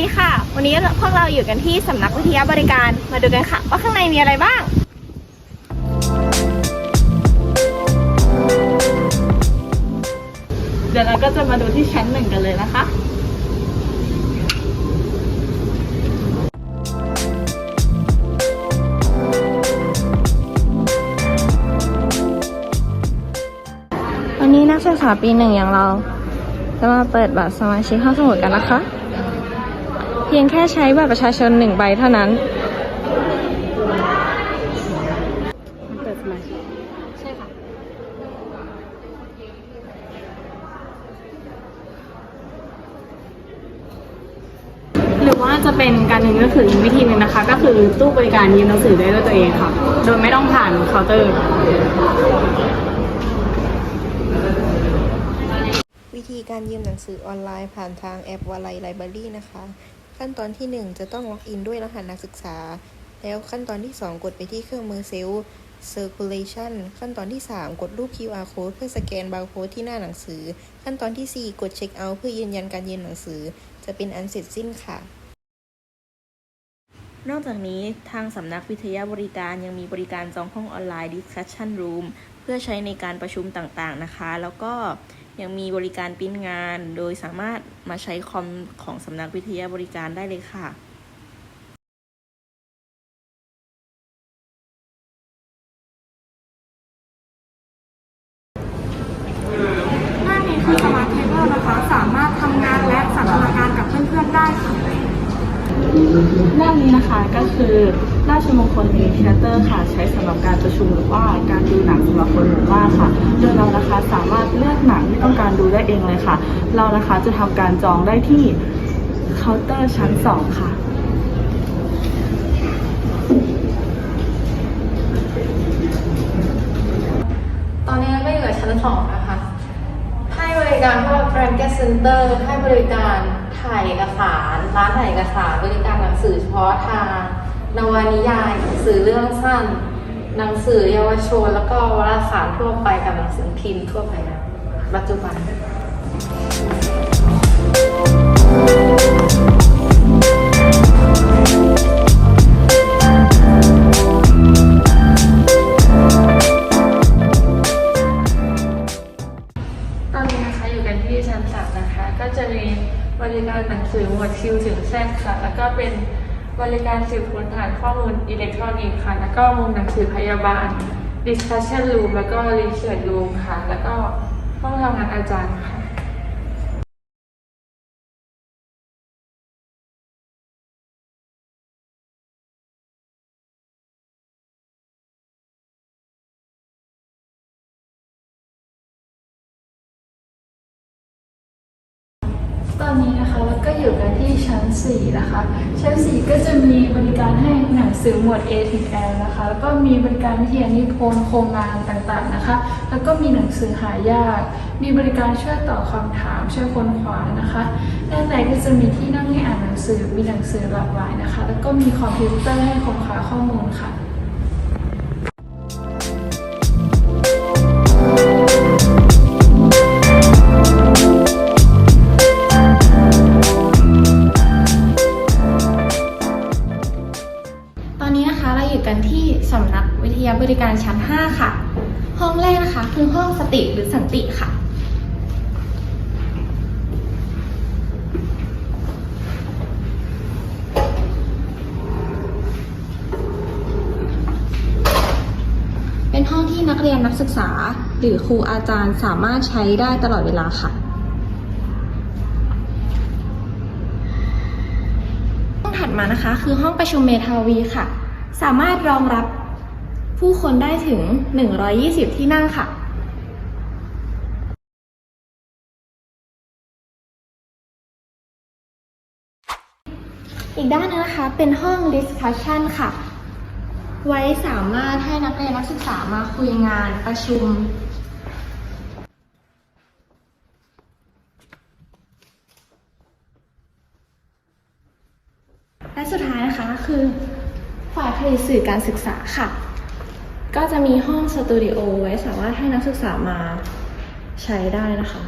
วันนี้พวกเราอยู่กันที่สำนักวิทยาบริการ มาดูกันค่ะ ว่าข้างในมีอะไรบ้าง เดี๋ยวเราก็จะมาดูที่ชั้นหนึ่งกันเลยนะคะ วันนี้นักศึกษาปีหนึ่งอย่างเรา จะมาเปิดบัตรสมาชิกห้องสมุดกันนะคะเพียงแค่ใช้บัตรประชาชนหนึ่งใบเท่านั้นเปิดสมาชิกใช่ค่ะ หรือว่าจะเป็นการยืมหนังสืออีกวิธีหนึ่งนะคะ ก็คือตู้บริการยืมหนังสือได้ด้วยตัวเองค่ะ โดยไม่ต้องผ่านเคาน์เตอร์ วิธีการยืมหนังสือออนไลน์ผ่านทางแอปวาไลไลบรารีนะคะ ขั้นตอนที่ 1 จะต้องล็อกอินด้วยรหัสนักศึกษา แล้วขั้นตอนที่ 2 กดไปที่เครื่องมือเซลล์ Circulation ขั้นตอนที่ 3 กดรูป QR code เพื่อสแกนบาร์โค้ดที่หน้าหนังสือ ขั้นตอนทีสี่4 กดเช็คเอาท์เพื่อยืนยันการยืมหนังสือ จะเป็นอันเสร็จสิ้นค่ะ นอกจากนี้ทางสำนักวิทยาบริการยังมีบริการจองห้องออนไลน์ Discussion Room เพื่อใช้ในการประชุมต่างๆนะคะ แล้วก็ ยังมีบริการปริ้นงาน โดยสามารถมาใช้คอมของสำนักวิทยาบริการได้เลยค่ะ หน้านี้คือสมาร์ทเทเบิลนะคะ สามารถทำงานและสันทนาการกับเพื่อนๆได้ค่ะ ด้านนี้นะคะก็คือราชมงคลมีเทเตอร์ค่ะ ใช้สำหรับการประชุมหรือว่าการดูหนังสำหรับคนหมู่มากค่ะ โดยเรานะคะสามารถเลือกหนังที่ต้องการดูได้เองเลยค่ะ เรานะคะจะทำการจองได้ที่เคาน์เตอร์ชั้น 2 ค่ะตอนนี้ก็อยู่กับชั้นสองนะคะ ให้บริการพวกแบรนด์แกสเซนเตอร์ ให้บริการ ถ่ายเอกสาร ร้านถ่ายเอกสารบริการหนังสือเฉพาะทาง นวนิยายหนังสือเรื่องสั้น หนังสือเยาวชน แล้วก็วารสารทั่วไปกับหนังสือพิมพ์ทั่วไปนะปัจจุบัน ริการหนังสือหมวดคิวถึงแซกค่ะ แล้วก็เป็นบริการสืบค้นฐานข้อมูลอิเล็กทรอนิกส์ค่ะ แล้วก็มุมหนังสือพยาบาล discussion room แล้วก็ research room ค่ะ แล้วก็ห้องทำงานอาจารย์ค่ะ ชั้น 4 นะคะ ชั้น 4 ก็จะมีบริการให้หนังสือหมวด A ถึง L นะคะ แล้วก็มีบริการวิทยานิพนธ์โครงงานต่างๆนะคะ แล้วก็มีหนังสือหายาก มีบริการช่วยตอบคำถาม ช่วยค้นคว้านะคะด้านในก็จะมีที่นั่งให้อ่านหนังสือ มีหนังสือหลากหลายนะคะ แล้วก็มีคอมพิวเตอร์ให้ค้นคว้าข้อมูลค่ะ อยู่กันที่สำนักวิทยาบริการชั้น 5 ค่ะ ห้องแรกนะคะคือห้องสติหรือสันติค่ะ เป็นห้องที่นักเรียนนักศึกษา หรือครูอาจารย์สามารถใช้ได้ตลอดเวลาค่ะห้องถัดมานะคะคือห้องประชุมเมทาวีค่ะ สามารถรองรับผู้คนได้ถึง 120 ที่นั่งค่ะอีกด้านนึงนะคะเป็นห้อง discussion ค่ะ ไว้สามารถให้นักเรียนนักศึกษามาคุยงานประชุม และสุดท้ายนะคะคือ ฝ่ายผลิตสื่อการศึกษาค่ะ ก็จะมีห้องสตูดิโอไว้สามารถให้นักศึกษามาใช้ได้นะคะ